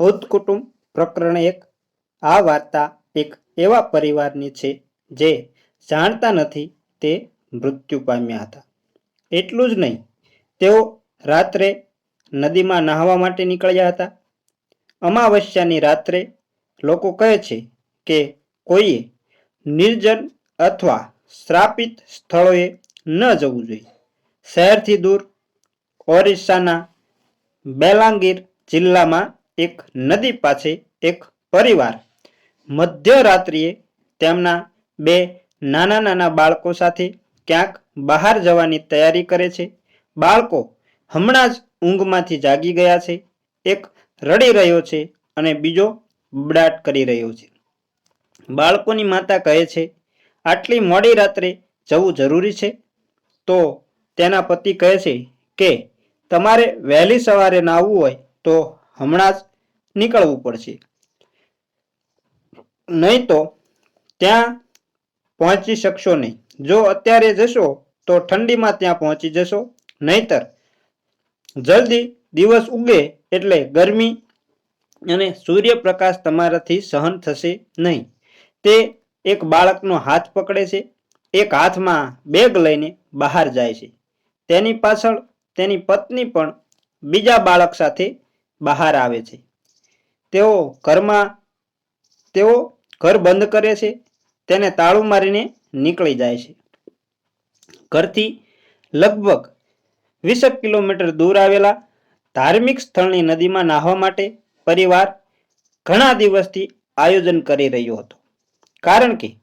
ભૂત કુટુંબ પ્રકરણ એક. આ વાર્તા એક એવા પરિવારની છે જે જાણતા નથી તે મૃત્યુ પામ્યા હતા. એટલું જ નહીં, તેઓ રાત્રે નદીમાં નહાવા માટે નીકળ્યા હતા. અમાવસ્યાની રાત્રે લોકો કહે છે કે કોઈએ નિર્જન અથવા શ્રાપિત સ્થળોએ ન જવું જોઈએ. શહેરથી દૂર ઓરિસ્સાના બેલાંગીર જિલ્લામાં એક નદી પાસે એક પરિવાર. મધ્યરાત્રિએ તેમના બે નાના નાના બાળકો સાથે ક્યાંક બહાર જવાની તૈયારી કરે છે. બાળકો હમણાં જ ઊંઘમાંથી જાગી ગયા છે. એક રડી રહ્યો છે અને બીજો બડાટ કરી રહ્યો છે. બાળકોની માતા કહે છે, આટલી મોડી રાત્રે જવું જરૂરી છે? તો તેના પતિ કહે છે કે, તમારે વહેલી સવારે નાહવું હોય તો હમણાં જ નીકળવું પડશે. નહીં તો ત્યાં પહોંચી શકશો નહીં. જો અત્યારે જશો તો ઠંડીમાં ત્યાં પહોંચી જશો. નહીતર જલ્દી દિવસ ઉગે એટલે ગરમી અને સૂર્યપ્રકાશ તમારાથી સહન થશે નહીં. તે એક બાળકનો હાથ પકડે છે. એક હાથમાં બેગ લઈને બહાર જાય છે. તેની પાછળ તેની પત્ની પણ બીજા બાળક સાથે બહાર આવે છે. તેઓ ઘરમાં, તેઓ ઘર બંધ કરે છે, તેને તાળું મારીને નીકળી જાય છે. ઘરથી લગભગ વીસેક કિલોમીટર દૂર આવેલા ધાર્મિક સ્થળની નદીમાં નાહવા માટે પરિવાર ઘણા દિવસથી આયોજન કરી રહ્યો હતો. કારણ કે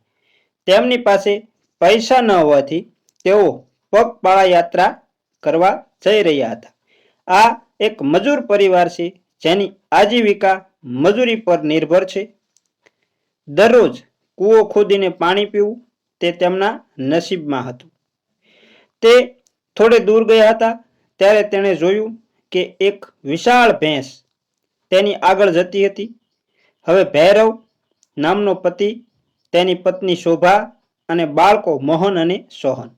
તેમની પાસે પૈસા ન હોવાથી તેઓ પગપાળા યાત્રા કરવા જઈ રહ્યા હતા. આ એક મજૂર પરિવાર છે, જેની આજીવિકા મજૂરી પર નિર્ભર છે. દરરોજ કૂવો ખોદીને પાણી પીવું તે તેમના નસીબમાં હતું. તે થોડે દૂર ગયા હતા, ત્યારે તેણે જોયું કે એક વિશાળ ભેંસ તેની આગળ જતી હતી. હવે ભૈરવ નામનો પતિ તેની પત્ની શોભા અને બાળકો મોહન અને સોહન.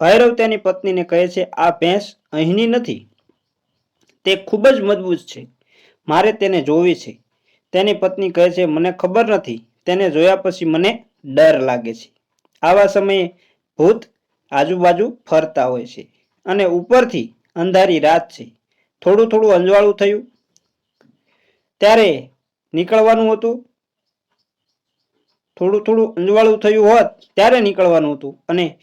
ભૈરવ તેની પત્નીને કહે છે, આ ભેંસ અહીંની નથી. તે ખૂબ જ મજબૂત છે. મારે તેને જોવી છે. તેની પત્ની કહે છે, મને ખબર નથી. તેને જોયા પછી મને ડર લાગે છે. આવા સમયે ભૂત આજુબાજુ ફરતા હોય છે અને ઉપરથી અંધારી રાત છે. થોડું થોડું અંજવાળું થયું. ત્યારે નીકળવાનું હતું. થોડું થોડું અંજવાળું થયું હોત ત્યારે નીકળવાનું હતું અને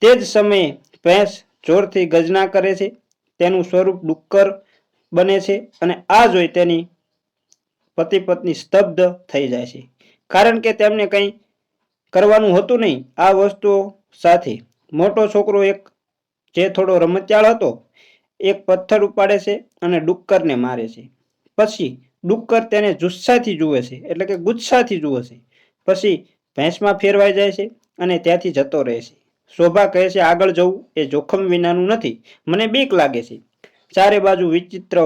તે જ સમયે ભેંસ જોરથી ગજના કરે છે. તેનું સ્વરૂપ ડુક્કર બને છે અને આ જોઈ તેની પતિ પત્ની સ્તબ્ધ થઈ જાય છે. કારણ કે તેમને કંઈ કરવાનું હતું નહીં. આ વસ્તુઓ સાથે મોટો છોકરો એક જે થોડો રમતિયાળ હતો, એક પથ્થર ઉપાડે છે અને ડુક્કરને મારે છે. પછી ડુક્કર તેને જુસ્સાથી જુએ છે, એટલે કે ગુસ્સાથી જુએ છે. પછી ભેંસમાં ફેરવાઈ જાય છે અને ત્યાંથી જતો રહે છે. શોભા કહે છે, આગળ જવું એ જોખમ વિનાનું નથી, મને બીક લાગે છે. ચારે બાજુ વિચિત્ર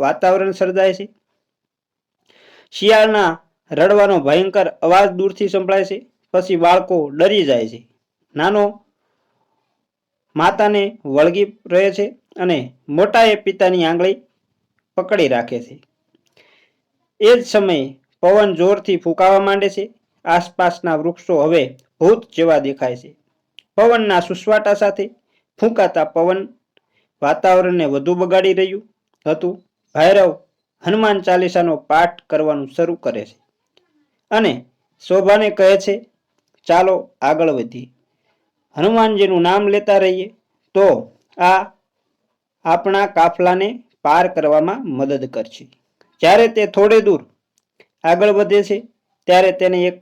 વાતાવરણ સર્જાય છે. શિયાળના રડવાનો ભયંકર અવાજ દૂરથી સંભળાય છે, પછી બાળકો ડરી જાય છે. નાનો માતાને વળગી રહે છે અને મોટાએ પિતાની આંગળી પકડી રાખે છે. એ જ સમયે પવન જોરથી ફૂંકાવા માંડે છે. આસપાસના વૃક્ષો હવે ભૂત જેવા દેખાય છે. પવનના સુસવાટા સાથે ફૂંકાતા પવન વાતાવરણને વધુ બગાડી રહ્યું હતું. ભૈરવ હનુમાન ચાલીસાનો પાઠ કરવાનું શરૂ કરે છે અને શોભાને કહે છે, ચાલો આગળ વધીએ. હનુમાનજીનું નામ લેતા રહીએ તો આ આપણા કાફલાને પાર કરવામાં મદદ કરશે. જ્યારે તે થોડે દૂર આગળ વધે છે, ત્યારે તેને એક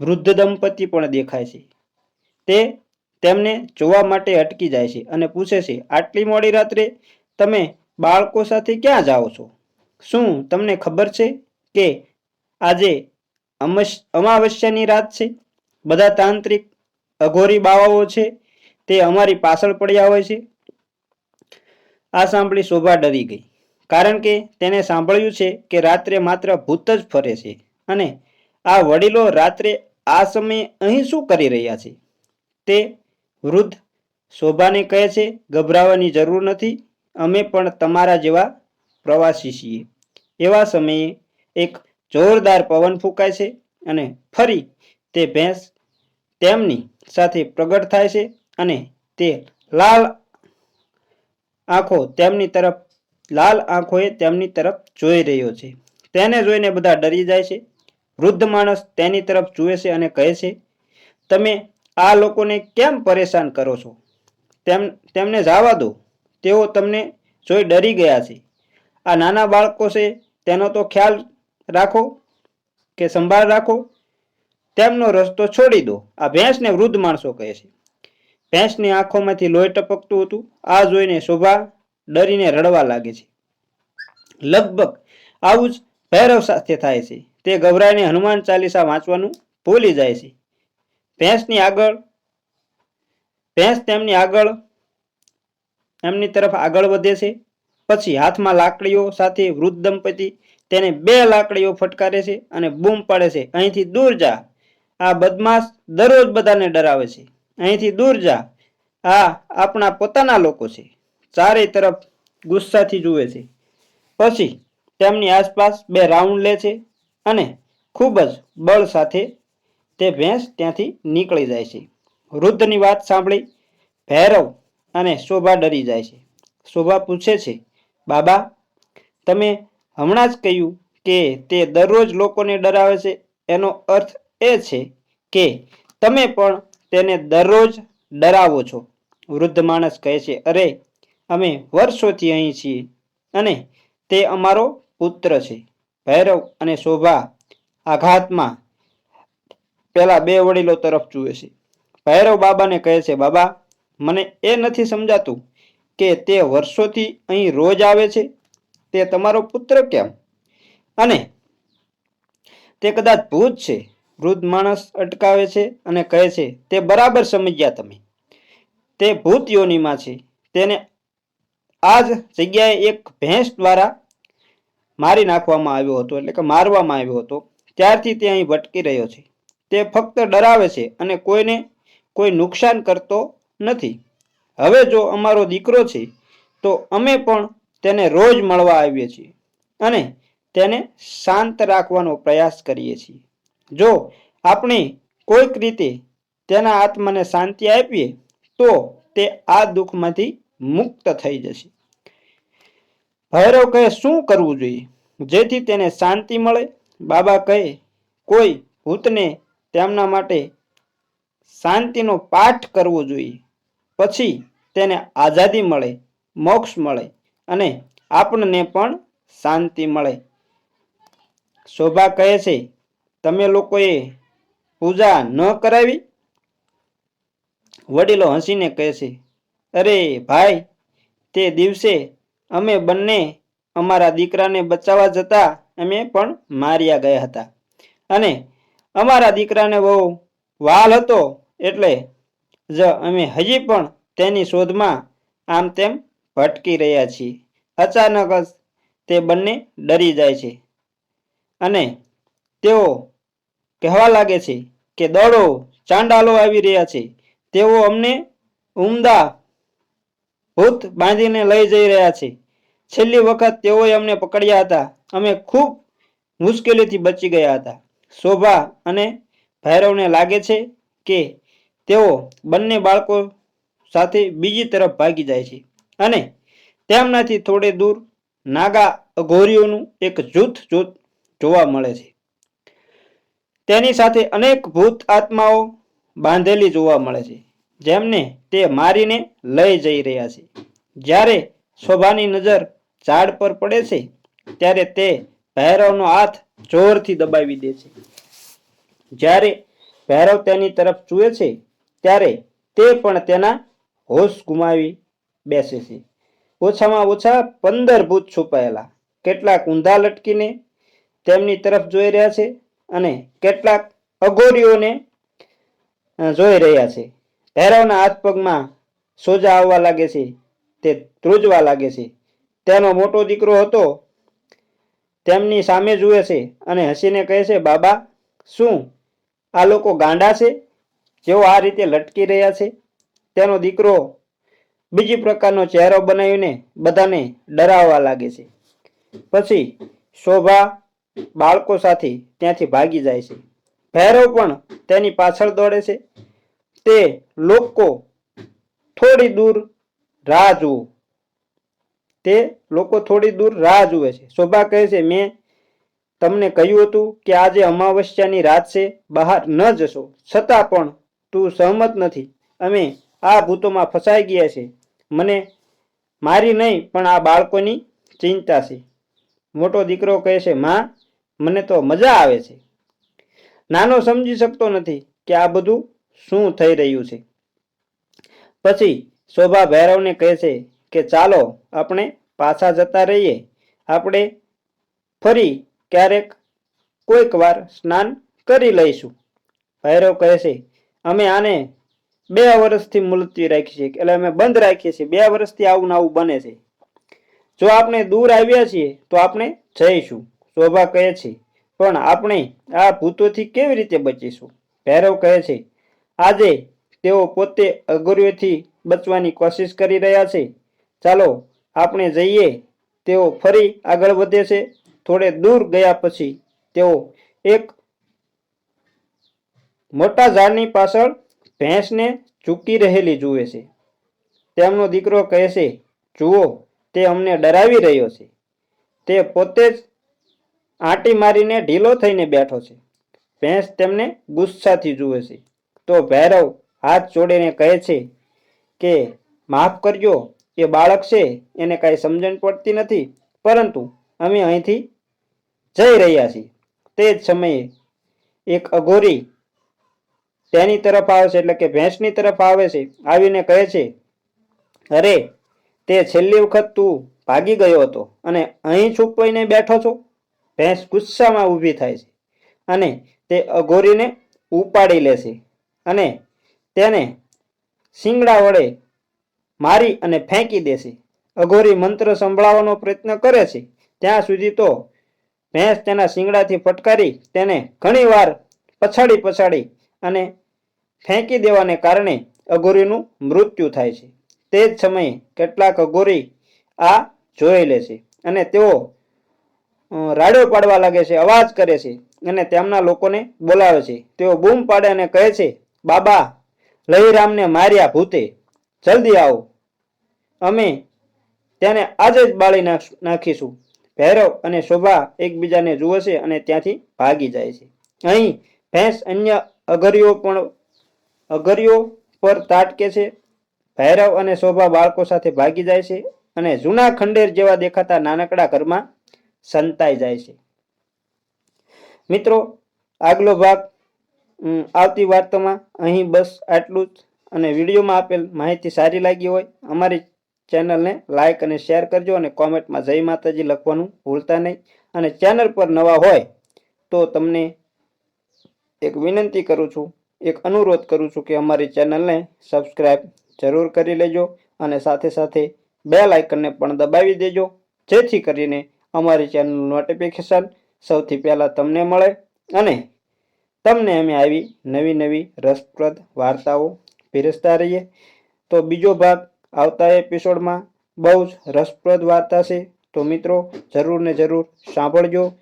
વૃદ્ધ દંપતી પણ દેખાય છે. તે તેમને જોવા માટે અટકી જાય છે અને પૂછે છે, આટલી મોડી રાત્રે તમે બાળકો સાથે ક્યાં જાઓ છો? શું તમને ખબર છે કે આજે અમાવસ્યાની રાત છે? બધા તાંત્રિક અઘોરી બાવાઓ છે, તે અમારી પાછળ પડ્યા હોય છે? આ સાંભળી શોભા ડરી ગઈ, કારણ કે તેને સાંભળ્યું છે કે રાત્રે માત્ર ભૂત જ ફરે છે અને આ વડીલો રાત્રે આ સમયે અહીં શું કરી રહ્યા છે? તે વૃદ્ધ શોભાને કહે છે, ગભરાવાની જરૂર નથી. અમે પણ તમારા જેવા પ્રવાસી છીએ. એવા સમયે એક જોરદાર પવન ફૂંકાય છે અને ફરી તે ભેંસ તેમની સાથે પ્રગટ થાય છે અને તે લાલ આંખો તેમની તરફ, લાલ આંખોએ તેમની તરફ જોઈ રહ્યો છે. તેને જોઈને બધા ડરી જાય છે. વૃદ્ધ માણસ તેની તરફ જુએ છે અને કહે છે, તમે આ લોકોને કેમ પરેશાન કરો છો? તેમ, તેમને જવા દો. તેઓ તમને જોઈ ડરી ગયા છે. આ નાના બાળકો છે, તેનો તો ખ્યાલ રાખો કે સંભાળ રાખો. તેમનો રસ્તો છોડી દો. આ ભેંસને વૃદ્ધ માણસો કહે છે. ભેંસની આંખોમાંથી લોહી ટપકતું હતું. આ જોઈને શોભા ડરીને રડવા લાગે છે. લગભગ આવું જ ભૈરવ સાથે થાય છે. તે ગભરાઈને હનુમાન ચાલીસા વાંચવાનું ભૂલી જાય છે. ભેંસની આગળ, ભેંસ તેમની આગળ, એમની તરફ આગળ વધે છે. પછી હાથમાં લાકડીઓ સાથે વૃદ્ધ દંપતી તેને બે લાકડીઓ ફટકારે છે અને બૂમ પાડે છે. અહીંથી દૂર જા. આ બદમાશ દરરોજ બધાને ડરાવે છે. અહીંથી દૂર જા. આ આપણા પોતાના લોકો છે. ચારે તરફ ગુસ્સાથી જુએ છે. પછી તેમની આસપાસ બે રાઉન્ડ લે છે અને ખૂબ જ બળ સાથે તે ભેંસ ત્યાંથી નીકળી જાય છે. વૃદ્ધની વાત સાંભળી ભૈરવ અને શોભા ડરી જાય છે. શોભા પૂછે છે, બાબા, તમે હમણાં જ કહ્યું કે તે દરરોજ લોકોને ડરાવે છે? એનો અર્થ એ છે કે તમે પણ તેને દરરોજ ડરાવો છો. વૃદ્ધ માણસ કહે છે, અરે, અમે વર્ષોથી અહીં છીએ અને તે અમારો પુત્ર છે. ભૈરવ અને શોભા આઘાતમાં પેલા બે વડીલો તરફ જુએ છે. ભૈરવ બાબાને કહે છે, બાબા, મને એ નથી સમજાતું કે તે વર્ષોથી અહીં રોજ આવે છે. તે તમારો પુત્ર કેમ? અને તે કદાચ ભૂત છે. વૃદ્ધ માણસ અટકાવે છે અને કહે છે, તે બરાબર સમજ્યા તમે. તે ભૂત યોનિમાં છે. તેને આ જ જગ્યાએ એક ભેંસ દ્વારા મારી નાખવામાં આવ્યો હતો, એટલે કે મારવામાં આવ્યો હતો. ત્યારથી તે અહીં ભટકી રહ્યો છે. તે ફક્ત ડરાવે છે અને કોઈને કોઈ નુકસાન કરતો નથી. હવે જો અમારો દીકરો છે, તો અમે પણ તેને રોજ મળવા આવીએ છીએ અને તેને શાંત રાખવાનો પ્રયાસ કરીએ છીએ. જો આપણે કોઈક રીતે તેના આત્માને શાંતિ આપીએ, તો તે આ દુઃખમાંથી મુક્ત થઈ જશે. ભૈરવ કહે શું કરવું જોઈએ? જેથી તેને શાંતિ મળે? બાબા કહે, કોઈ ભૂતને તેમના માટે શાંતિનો પાઠ કરવો જોઈએ. પછી તેને આઝાદી મળે, મોક્ષ મળે અને આપણને પણ શાંતિ મળે. શોભા કહે છે, તમે લોકોએ પૂજા ન કરાવી? વડીલો હસીને કહે છે, અરે ભાઈ, તે દિવસે અમે બંને અમારા દીકરાને બચાવવા જતા અમે પણ માર્યા ગયા હતા અને અમારા દીકરાને બહુ વાલ હતો એટલે જ અમે હજી પણ તેની શોધમાં આમ તેમ ભટકી રહ્યા છીએ. અચાનક જ તે બંને ડરી જાય છે અને તેઓ કહેવા લાગે છે કે દોડો ચાંડાલો આવી રહ્યા છે. તેઓ અમને ઉમદા ભૂત બાંધીને લઈ જઈ રહ્યા છે. છેલ્લી વખત તેઓએ અમને પકડ્યા હતા. અમે ખૂબ મુશ્કેલીથી બચી ગયા હતા. શોભા અને ભૈરવને લાગે છે કે તેઓ બંને બાળકો સાથે બીજી તરફ ભાગી જાય છે અને તેમનાથી થોડે દૂર નાગા અઘોરીઓનું એક જૂથ જૂથ જોવા મળે છે. તેની સાથે અનેક ભૂત આત્માઓ બાંધેલી જોવા મળે છે, જેમને તે મારીને લઈ જઈ રહ્યા છે. જ્યારે શોભાની નજર ઝાડ પર પડે છે, ત્યારે તે ભૈરવનો હાથ જોરથી દબાવી દે છે. જ્યારે ભૈરવ તેની તરફ જુએ છે, ત્યારે તે પણ તેના હોશ ગુમાવી બેસે છે. ઓછામાં ઓછા પંદર ભૂત છુપાયેલા. કેટલાક ઊંધા લટકીને તેમની તરફ જોઈ રહ્યા છે અને કેટલાક અઘોરીઓને જોઈ રહ્યા છે. ભૈરવના હાથ પગમાં સોજા આવવા લાગે છે, તે ધ્રુજવા લાગે છે. તેનો મોટો દીકરો હતો તેમની સામે જુએ છે અને હસીને કહે છે, બાબા, શું આ લોકો ગાંડા છે? જેઓ આ રીતે લટકી રહ્યા છે? તેનો દીકરો બીજી પ્રકારનો ચહેરો બનાવીને બધાને ડરાવવા લાગે છે. પછી શોભા બાળકો સાથે ત્યાંથી ભાગી જાય છે. ભૈરવ પણ તેની પાછળ દોડે છે. તે લોકો થોડી દૂર રાહ જુઓ. તે લોકો થોડી દૂર રાહ જુએ છે. શોભા કહે છે, મેં તમને કહ્યું હતું કે આજે અમાવસ્યાની રાત છે, બહાર ન જશો. છતાં પણ તું સહમત નથી. અમે આ ભૂતોમાં ફસાઈ ગયા છે. મને મારી નહીં, પણ આ બાળકોની ચિંતા છે. મોટો દીકરો કહે છે, માં, મને તો મજા આવે છે. નાનો સમજી શકતો નથી કે આ બધું શું થઈ રહ્યું છે. પછી શોભા ભૈરવને કહે છે કે ચાલો આપણે પાછા જતા રહીએ. આપણે ફરી ક્યારેક કોઈક વાર સ્નાન કરી લઈશું. ભૈરવ કહે છે, અમે આને બે વર્ષથી મુલતવી રાખી છે એટલે અમે બંધ રાખીએ છીએ. બે વર્ષથી આવું આવું બને છે. જો આપણે દૂર આવ્યા છીએ, તો આપણે જઈશું. શોભા કહે છે, પણ આપણે આ ભૂતોથી કેવી રીતે બચીશું? ભૈરવ કહે છે, આજે તેઓ પોતે અઘરીઓથી બચવાની કોશિશ કરી રહ્યા છે. ચાલો આપણે જઈએ. તેઓ ફરી આગળ વધે છે. થોડે દૂર ગયા પછી તેઓ એક મોટા ઝાડની પાછળ ભેંસને ઝૂકી રહેલી જુએ છે. તેમનો દીકરો કહે છે, જુઓ, તે અમને ડરાવી રહ્યો છે. તે પોતે જ આંટી મારીને ઢીલો થઈને બેઠો છે. ભેંસ તેમને ગુસ્સાથી જુએ છે. તો ભૈરવ હાથ જોડીને કહે છે કે, માફ કરજો એ બાળક છે, એને કાંઈ સમજણ પડતી નથી, પરંતુ અમે અહીંથી જઈ રહ્યા છીએ. તે જ સમયે એક અઘોરી તેની તરફ આવે છે, એટલે કે ભેંસની તરફ આવે છે, આવીને કહે છે, અરે, તે છેલ્લી વખત તું ભાગી ગયો હતો અને અહીં છુપાઈને બેઠો છો? ભેંસ ગુસ્સામાં ઊભી થાય છે અને તે અઘોરીને ઉપાડી લે છે અને તેને શિંગડા વડે મારી અને ફેંકી દેશે. અઘોરી મંત્ર સંભળાવવાનો પ્રયત્ન કરે છે. ત્યાં સુધી તો ભેંસ તેના શિંગડાથી ફટકારી તેને ઘણીવાર પછાડી પછાડી અને ફેંકી દેવાને કારણે અઘોરીનું મૃત્યુ થાય છે. તે જ સમયે કેટલાક અઘોરી આ જોઈ લે છે અને તેઓ રાડો પાડવા લાગે છે, અવાજ કરે છે અને તેમના લોકોને બોલાવે છે. તેઓ બૂમ પાડે અને કહે છે, બાબા, લહીરામને માર્યા ભૂતે, જલ્દી આવો. અમે તેને આજે જ બાળી નાખ- નાખીશું. ભૈરવ અને શોભા એકબીજાને જુએ છે અને ત્યાંથી ભાગી જાય છે. અહીં ભેંસ અન્ય અઘરીઓ પણ અઘરીઓ પર તાટકે છે. ભૈરવ અને શોભા બાળકો સાથે ભાગી જાય છે અને જૂના ખંડેર જેવા દેખાતા નાનકડા ઘરમાં સંતાઈ જાય છે. મિત્રો, આગલો ભાગ આવતી વાર્તામાં અહીં બસ આટલું જ. અને વિડીયોમાં આપેલ માહિતી સારી લાગી હોય, અમારી ચેનલને લાઇક અને શેર કરજો અને કોમેન્ટમાં જય માતાજી લખવાનું ભૂલતા નહીં. અને ચેનલ પર નવા હોય તો તમને એક વિનંતી કરું છું, એક અનુરોધ કરું છું કે અમારી ચેનલને સબસ્ક્રાઈબ જરૂર કરી લેજો અને સાથે સાથે બે લાઇકનને પણ દબાવી દેજો, જેથી કરીને અમારી ચેનલનું નોટિફિકેશન સૌથી પહેલાં તમને મળે અને તમને અમે આવી નવી નવી રસપ્રદ વાર્તાઓ પીરસતા રહીએ. તો બીજો ભાગ આવતા એપિસોડમાં બહુ જ રસપ્રદ વાર્તા છે. તો મિત્રો, જરૂર ને જરૂર સાંભળજો.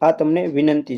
આ તમને વિનંતી